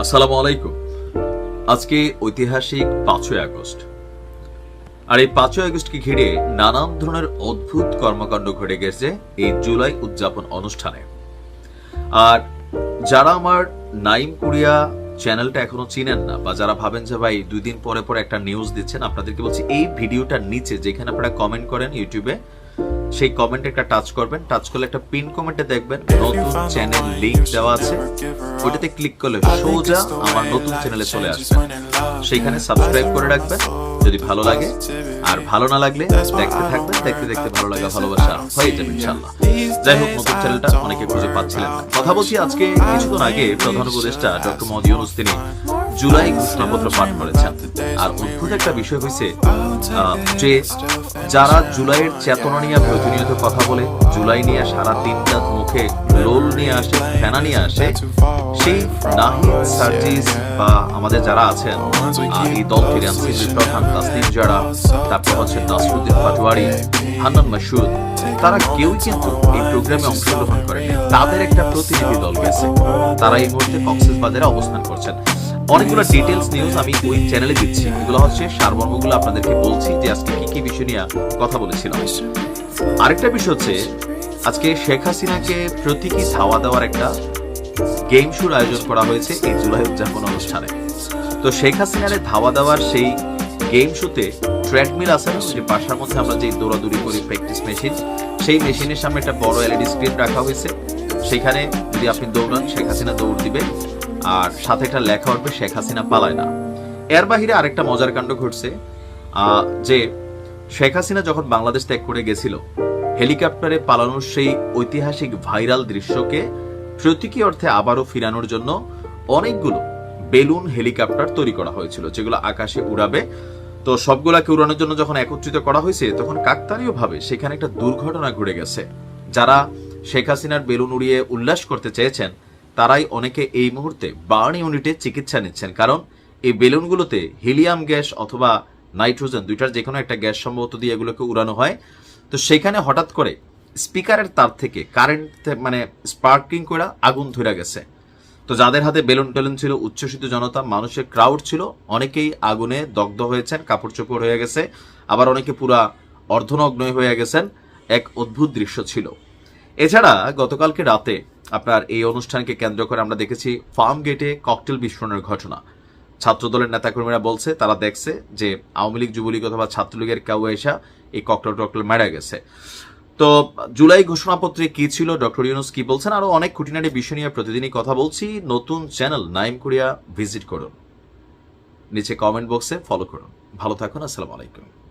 আসসালামু আলাইকুম। আজকে ঐতিহাসিক পাঁচই আগস্ট। আর এই পাঁচই আগস্টকে ঘিরে নানান ধরনের অদ্ভুত কর্মকাণ্ড ঘটে গেছে এই জুলাই উদযাপন অনুষ্ঠানে। আর যারা আমার নাইম কুরিয়া চ্যানেলটা এখনও চিনেন না বা যারা ভাবেন যে ভাই দুই দিন পরে পরে একটা নিউজ দিচ্ছেন, আপনাদেরকে বলছি এই ভিডিওটার নিচে যেখানে আপনারা কমেন্ট করেন ইউটিউবে সেই কমেন্টে একটা টাচ করবেন। টাচ করলে একটা পিন কমেন্টে দেখবেন নতুন চ্যানেল লিংক দেওয়া আছে। ওইটাতে ক্লিক করলে সোজা আমার নতুন চ্যানেলে চলে আসবে। সেইখানে সাবস্ক্রাইব করে রাখবেন যদি ভালো লাগে। আর ভালো না লাগলে দেখতে থাকবেন, দেখতে দেখতে ভালো লাগা ভালোবাসা হয়ে যাবে ইনশাল্লাহ যাই হোক, নতুন চ্যানেলটা অনেকে খুঁজে পাচ্ছিলেন কথা বলছি আজকে কিছুক্ষণ আগে প্রধান উপদেষ্টা ডক্টর মোহাম্মদ ইউনুস জুলাই ঘোষণাপত্র পাঠ করেছেন। আর অদ্ভুত একটা বিষয় হয়েছে যে যারা জুলাইয়ের চেতনা নিয়ে প্রতিনিয়ত কথা বলে, জুলাই নিয়ে সারা দিনটা মুখে লোল নিয়ে আসে, ফেনা নিয়ে আসে, সেই নাহিদ সার্জিস বা আমাদের যারা আছেন এই দল থেকে প্রধান তাসলিম যারা তারপর হচ্ছে নাসরুদ্দিন পাটোয়ারি, হান্নান মাসুদ, তারা কেউই কিন্তু এই প্রোগ্রামে অংশগ্রহণ করেনি। তাদের একটা প্রতিনিধি দল গেছে। তারা এই মুহূর্তে কক্সবাজারে অবস্থান করছেন। অনেকগুলো ডিটেলস নিউজ আমি ওই চ্যানেলে দিচ্ছি। এগুলো হচ্ছে সারমর্মগুলো আপনাদেরকে বলছি যে আজকে কি কি বিষয় নিয়ে কথা বলেছিলাম। আরেকটা বিষয় হচ্ছে আজকে শেখ হাসিনাকে প্রতীকী ধাওয়া দেওয়ার একটা গেম শোর আয়োজন করা হয়েছে এই জুলাই উদযাপন অনুষ্ঠানে। তো শেখ হাসিনারে ধাওয়া দেওয়ার সেই গেম শোতে ট্রেডমিল আছে না? যে বাসার মধ্যে আমরা যে দৌড়াদৌড়ি করি প্র্যাকটিস মেশিন সেই মেশিনের সামনে একটা বড় এলইডি স্ক্রিন রাখা হয়েছে। সেখানে যদি আপনি দৌড়ান শেখ হাসিনা দৌড় দিবে। আর সাথে একটা লেখা উঠবে, শেখ হাসিনা পালায় না। এর বাহিরে আরেকটা মজার কাণ্ড ঘটছে যে শেখ হাসিনা যখন বাংলাদেশ ত্যাগ করে গেছিল, হেলিকপ্টারে পালানোর সেই ঐতিহাসিক ভাইরাল দৃশ্যকে প্রতীকী অর্থে আবারও ফিরানোর জন্য অনেকগুলো বেলুন, হেলিকপ্টার তৈরি করা হয়েছিল, যেগুলো আকাশে উড়াবে। তো সবগুলাকে উড়ানোর জন্য যখন একত্রিত করা হয়েছে, তখন কাকতালীয় ভাবে সেখানে একটা দুর্ঘটনা ঘটে গেছে। যারা শেখ হাসিনার বেলুন উড়িয়ে উল্লাস করতে চেয়েছেন তারাই অনেকে এই মুহূর্তে বার্ন ইউনিটে চিকিৎসা নিচ্ছেন। কারণ এই বেলুনগুলোতে হিলিয়াম গ্যাস অথবা নাইট্রোজেন দুইটার যে কোনো একটা গ্যাস সম্ভবত দিয়ে এগুলোকে উড়ানো হয়। তো সেখানে হঠাৎ করে স্পিকারের তার থেকে কারেন্ট মানে স্পার্কিং করে আগুন ধরে গেছে। তো যাদের হাতে বেলুন টেলুন ছিল, উচ্ছ্বসিত জনতা, মানুষের ক্রাউড ছিল, অনেকেই আগুনে দগ্ধ হয়েছেন কাপড় চোপড় হয়ে গেছে, আবার অনেকে পুরা অর্ধনগ্ন হয়ে গেছেন। এক অদ্ভুত দৃশ্য ছিল। এছাড়া গতকালকে রাতে আপনার এই অনুষ্ঠানকে কেন্দ্র করে আমরা দেখেছি ফার্ম গেটে ককটেল বিস্ফোরণের ঘটনা। ছাত্রদলের নেতাকর্মীরা বলছে, তারা দেখছে যে আওয়ামী লীগ, যুবলীগ অথবা ছাত্রলীগের কেউ এসা এই ককটেল টকটেল মারা গেছে। তো জুলাই ঘোষণাপত্রে কি ছিল? ডক্টর ইউনুস কি বলছেন? আরও অনেক খুঁটিনাটি বিষয় নিয়ে প্রতিদিনই কথা বলছি। নতুন চ্যানেল নাইম কোরিয়া ভিজিট করুন। নিচে কমেন্ট বক্সে ফলো করুন। ভালো থাকুন, আসসালামু আলাইকুম।